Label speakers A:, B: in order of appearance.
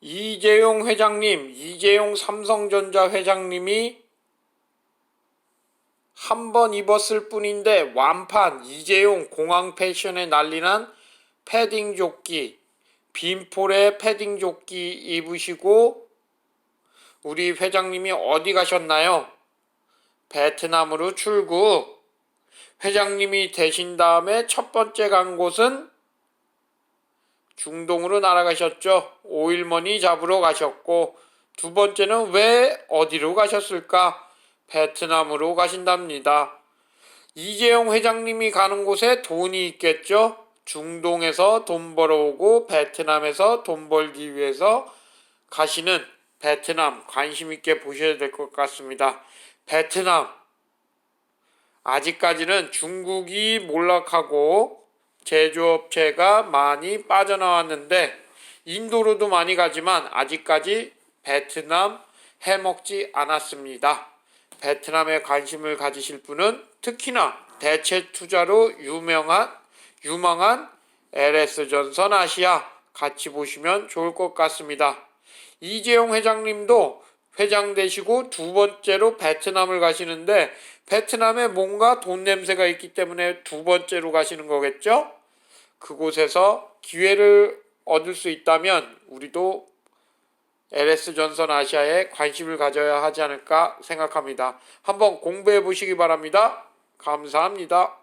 A: 이재용 회장님, 이재용 삼성전자 회장님이 한 번 입었을 뿐인데 완판 이재용 공항 패션에 난리난 패딩 조끼, 빈폴의 패딩 조끼 입으시고 우리 회장님이 어디 가셨나요? 베트남으로 출국. 회장님이 되신 다음에 첫 번째 간 곳은 중동으로 날아가셨죠. 오일머니 잡으러 가셨고 두 번째는 왜 어디로 가셨을까? 베트남으로 가신답니다. 이재용 회장님이 가는 곳에 돈이 있겠죠. 중동에서 돈 벌어오고 베트남에서 돈 벌기 위해서 가시는 베트남 관심 있게 보셔야 될 것 같습니다. 베트남 아직까지는 중국이 몰락하고 제조업체가 많이 빠져나왔는데 인도로도 많이 가지만 아직까지 베트남 해먹지 않았습니다. 베트남에 관심을 가지실 분은 특히나 대체 투자로 유명한 유망한 LS전선 아시아 같이 보시면 좋을 것 같습니다. 이재용 회장님도 회장 되시고 두 번째로 베트남을 가시는데 베트남에 뭔가 돈 냄새가 있기 때문에 두 번째로 가시는 거겠죠? 그곳에서 기회를 얻을 수 있다면 우리도 LS전선 아시아에 관심을 가져야 하지 않을까 생각합니다. 한번 공부해 보시기 바랍니다. 감사합니다.